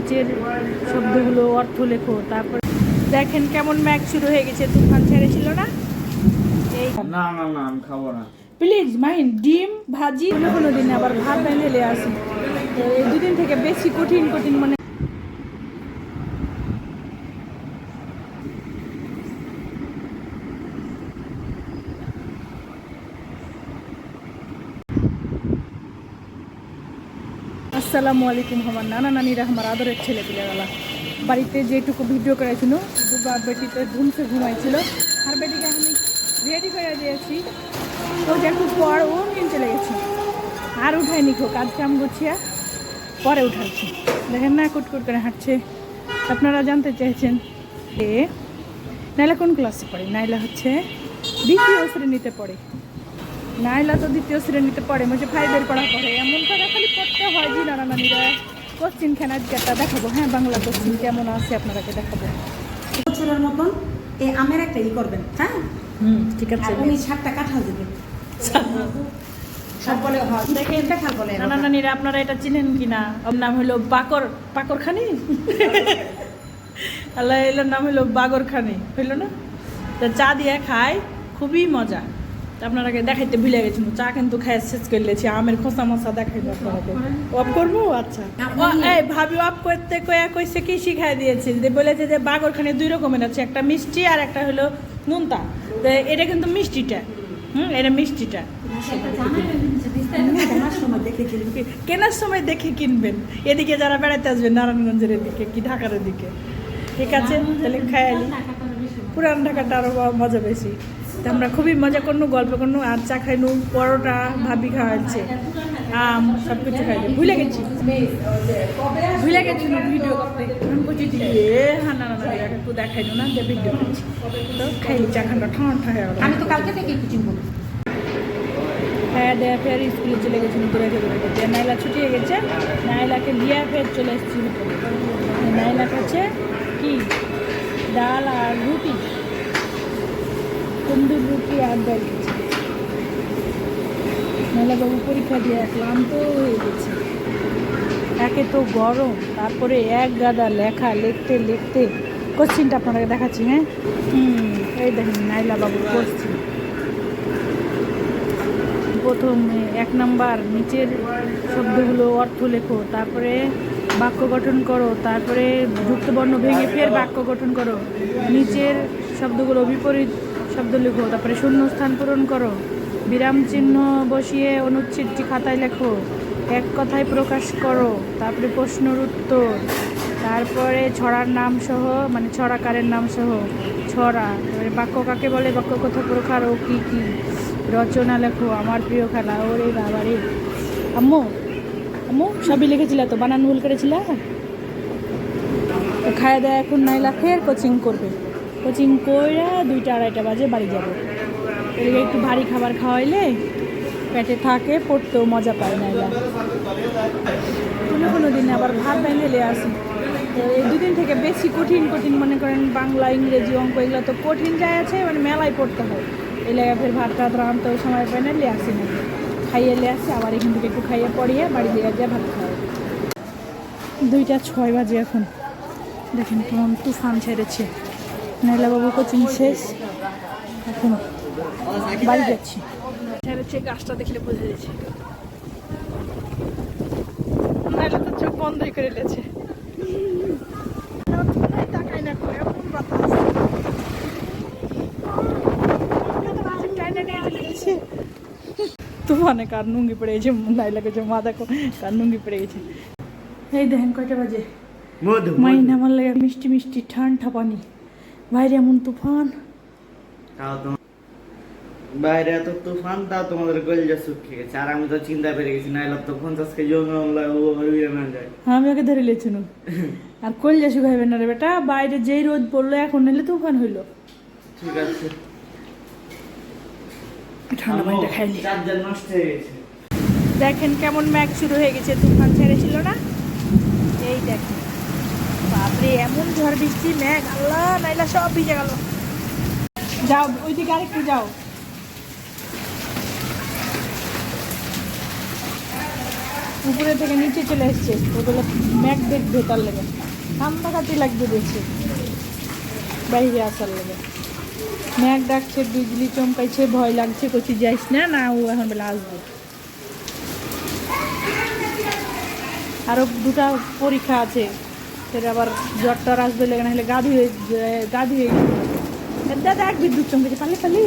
নিচের শব্দগুলো অর্থ লেখো তারপর দেখেন কেমন ম্যাক শুরু হয়ে গেছে তুফান ছেড়েছিল না? না না না আমি খাব না। প্লিজ মাইন ডিম ভাজি কোনো কোনো দিন আবার ভাত বেঁধে আসি। এই দুদিন থেকে বেশি কঠিন কঠিন মানে আসসালামু আলাইকুম, আমার নানা নানিরা, আমার আদরের ছেলে পিলেবেলা বাড়িতে যেটুকু ভিডিও করেছিল দুবার বেটিতে ঘুমছে, ঘুমাইছিল। আর বেটিকে আমি রেডি করে দিয়েছি। যে একটু পর ও নিয়ে চলে গেছে। আর উঠায়নি খো কাজ কাম গুছিয়া। পরে উঠাচ্ছি। দেখেন না, কুটকুট করে হাঁটছে। আপনারা জানতে চেয়েছেন এ নাইলা কোন ক্লাসে পড়ে? নাইলা হচ্ছে দ্বিতীয় শ্রেণীতে পড়ে। নাইলা তো দ্বিতীয় শ্রেণীতে পড়ে মানে ফাইভের পড়া পড়ে এমন করে খালি পড়তে হয় জি নানা নানিরা কোশ্চিন খান আজকে একটা দেখাবো হ্যাঁ বাংলা কোশ্চিন কেমন আছে আপনারাকে দেখাবো। বছরের মতন এই আমের একটা ই করবেন হ্যাঁ? হুম ঠিক আছে উনি সাতটা কাঁঠাল দেবেন। নানা নানিরা আপনারা এটা চিনেন ওর নাম হলো বাকর পাকর আল্লাহ এলোর নাম হলো বাগর খানি হইল না? তা চা দিয়ে খায় খুবই মজা। তা আপনারাকে দেখাইতে ভুলে গেছিল চা কিন্তু খাই শেষ করে লেছি আমের খোসা মশা দেখাইবো আপনারাকে অফ করব? আচ্ছা। এই ভাবি অফ করতে কয়া কইছে, কি শিখাই দিয়েছে? যে বলেছে যে বাগর খানি দুই রকমের আছে, একটা মিষ্টি আর একটা হলো নুনতা। তো এটা কিন্তু মিষ্টিটা। হুম, এটা মিষ্টিটা। কেনার সময় দেখে কিনবেন। এদিকে যারা বেড়াতে আসবেন নারায়ণগঞ্জের এদিকে কি ঢাকার এদিকে। ঠিক আছে? তাহলে খায়ালি পুরান ঢাকাটা আরও মজা বেশি তা আমরা খুবই মজা করনু গল্প করনু আর চা খাইনু পরোটা ভাবি খাওয়াচ্ছে। আম সব কিছু খাইলে। ভুলে গেছি। ভুলে গেছি ভিডিও করতে। আমি এ হ্যাঁ না না একটু দেখাইলো না যে ভিডিও করছি। তো খাইলি চা খান্ডা ঠান্ডা হয়ে গেল। আমি তো কালকে থেকে কুচিং করব খায়া দেয়া ফের স্কুলে চলে গেছিল দূরে দূরে নাইলা ছুটিয়ে গেছে নাইলাকে দিয়ে ফের চলে এসেছি। নাইলা কাছে কি? ডাল আর রুটি। তন্দুর রুটি আর ডাল খেয়েছে নাইলা বাবু পরীক্ষা দিয়ে ক্লান্ত হয়ে গেছে। একে তো গরম, তারপরে এক গাদা লেখা লিখতে লিখতে কোশ্চিনটা আপনাকে দেখাচ্ছি হ্যাঁ? এই দেখেন নাইলা বাবুর কোশ্চিন প্রথম এক নাম্বার, নিচের শব্দগুলো অর্থ লেখো, তারপরে বাক্য গঠন করো, তারপরে যুক্তবর্ণ ভেঙে ফের বাক্য গঠন করো। নিচের শব্দগুলো বিপরীত শব্দ লেখো তারপরে শূন্যস্থান পূরণ করো। বিরাম চিহ্ন বসিয়ে অনুচ্ছেদটি খাতায় লেখো। এক কথায় প্রকাশ করো, তারপরে প্রশ্নর উত্তর। তারপরে ছড়ার নাম সহ মানে ছড়াকারের নাম সহ, ছড়া। তারপরে বাক্য কাকে বলে? বাক্য কথা প্রকার ও কী কী? রচনা লেখো, আমার প্রিয় খেলা। ওরে বাবা রে। আম্মু আম্মু, সবই লিখেছিল তো? বানান ভুল করেছিল? খায় দাওয়া এখন নাইলা ফের কোচিং করবে। কোচিং করে দুইটা আড়াইটা বাজে বাড়ি যাবে। এদিকে একটু ভারী খাবার খাওয়াইলে পেটে থাকে, পড়তেও মজা পায় নাইলা কোনো কোনো দিনে আবার ভাত বেঁধে আসি। তো এই দুদিন থেকে বেশি কঠিন কঠিন মনে করেন বাংলা, ইংরেজি, অঙ্ক এগুলো তো কঠিন যায় আছে মানে মেলায় পড়তে হয়। এই লেগে ফের ভাত টাত ওই সময় পেনে লিয়ে আসি না। খাইয়ে লিয়ে আসি, আবার এখান থেকে একটু খাইয়ে পড়িয়ে বাড়ি দিয়ে যা ভাত খাওয়া দুইটা ছয় বাজে এখন। দেখেন কেমন তুফান ছেড়েছে। নাইলাবাবু কোচিং শেষ। এখন বাড়ি যাচ্ছি। গাছটা দেখলে বোঝা যাচ্ছে। নাইলে তো চোখ বন্ধই করে লেছে। তাকাই না করে এমন বাতাস। তুফানে কার নুঙ্গি পড়ে গেছে নাইলা গেছে মা দেখো কার নুঙ্গি পড়ে গেছে। এই দেখেন কয়টা বাজে। মাইন আমার লাগে মিষ্টি মিষ্টি ঠান্ডা পানি। বাইরে এমন তুফান? তাও তো বাইরে এত তুফান তাও তোমাদের গলজা শুকিয়ে গেছে। আর আমি তো চিন্তা পেরে গেছি নাইলে তো পঞ্চাশ কেজি না যায়। আমি ওকে ধরে লেছিল আর কলজা শুকাইবে না রে বেটা বাইরে যেই রোদ পড়ল এখন এলে তুফান হইল। ঠিক আছে। ঠান্ডা পানিটা খাইলি চার্জার নষ্ট হয়ে গেছে। দেখেন কেমন ম্যাগ শুরু হয়ে গেছে তুফান ছেড়েছিল না? এই দেখেন। বাপরে, এমন ঝড় বৃষ্টি ম্যাগ আল্লাহ, নাইলা সব ভিজে গেল। যাও, ওইদিকে আরেকটু যাও। উপরে থেকে নিচে চলে এসছে। ওগুলো ম্যাক দেখবে তার লেগে। ঠান্ডা কাটি লাগবে দেখছে। বাইরে আসার লেগে। ম্যাক ডাকছে, বিজলি চমকাইছে, ভয় লাগছে কচি যাইস না না, ও এখন বেলা আসবে। আরও দুটা পরীক্ষা আছে। সেটা আবার জ্বর টর আসবে লেগে না হলে গা ধুয়ে গা ধুয়ে দাদা, এক বিদ্যুৎ চমকেছে পালে পালে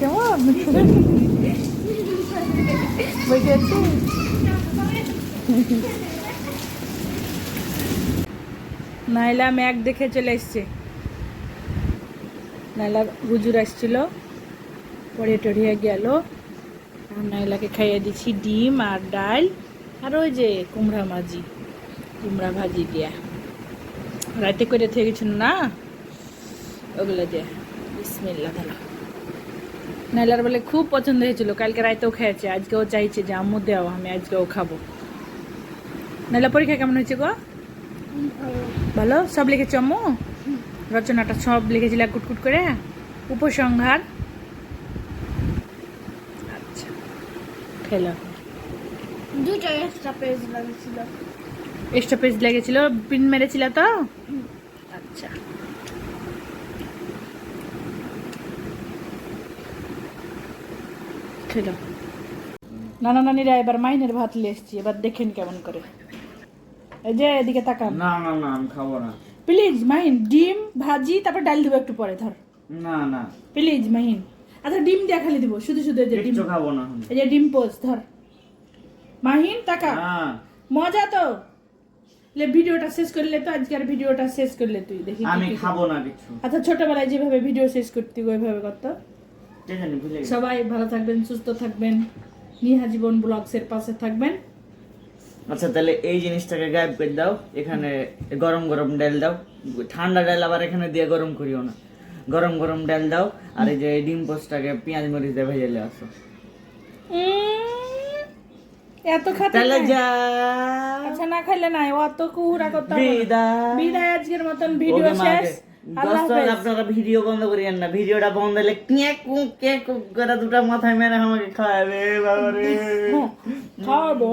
কেমন? বসে আছি? নাইলা ম্যাগ দেখে চলে এসছে। নাইলা হুজুর আসছিল, পড়ে টড়িয়ে গেল। নাইলাকে খাইয়ে দিচ্ছি ডিম আর ডাল, আর ওই যে কুমড়া মাজি কুমড়া ভাজি দিয়া। রাতে করে থেকে গেছিল না? ওগুলো দিয়ে। বিসমিল্লা ভালো নাইলার বলে খুব পছন্দ হয়েছিল, কালকে রাতেও খেয়েছে, আজকেও চাইছে যে আম্মু দেও, আমি আজকেও খাব। নাইলা, পরীক্ষা কেমন হয়েছে গো? ভালো? সব লিখেছ আম্মু? রচনাটা সব লিখেছিল কুটকুট করে? উপসংহার? আচ্ছা খেলো দুটো এক্সট্রা পেজ লাগছিল এক্সট্রা পেজ লেগেছিল প্রিন্ট মেরেছিল তো? আচ্ছা। খেলো নানা নানিরা এবার মাইনের ভাত নিয়ে এসছি এবার দেখেন কেমন করে। এই যে এদিকে তাকান। না না না আমি খাব না। প্লিজ মাহিন ডিম ভাজি তারপর ডাল দেবো একটু পরে ধর। না না। প্লিজ মাহিন। আচ্ছা ডিম দিয়া খালি দিব শুধু শুধু এই যে ডিম। খাব না। এই যে ডিম পোস্ট ধর। মাহিন তাকা। মজা তো। লে ভিডিওটা শেষ করলে তো আজকের ভিডিওটা শেষ করলে তুই দেখি আমি খাব না কিছু। আচ্ছা ছোটবেলায় যেভাবে ভিডিও শেষ করতি ওইভাবে করতো। সবাই ভালো থাকবেন সুস্থ থাকবেন। নিহা জীবন ব্লগসের পাশে থাকবেন। আচ্ছা তাহলে এই জিনিসটাকে গায়েব করে দাও এখানে গরম গরম ডাল দাও। ঠান্ডা ডাল আবার এখানে দিয়ে গরম করিও না। গরম গরম ডাল দাও আর এই যে ডিম পোস্টটাকে পেঁয়াজ মরিচ দিয়ে ভেজে আসো। এত খাতে তাহলে যা। আচ্ছা না খাইলে নাই অত কুহুরা করতে বিদায়। বিদায় আজকের মতন ভিডিও শেষ। আপনারা ভিডিও বন্ধ করিয়েন না ভিডিওটা বন্ধ হলে কে কুক কে কুক করে দুটা মাথায় মেরে আমাকে খাওয়াবে বাবারে। খাওয়াবো।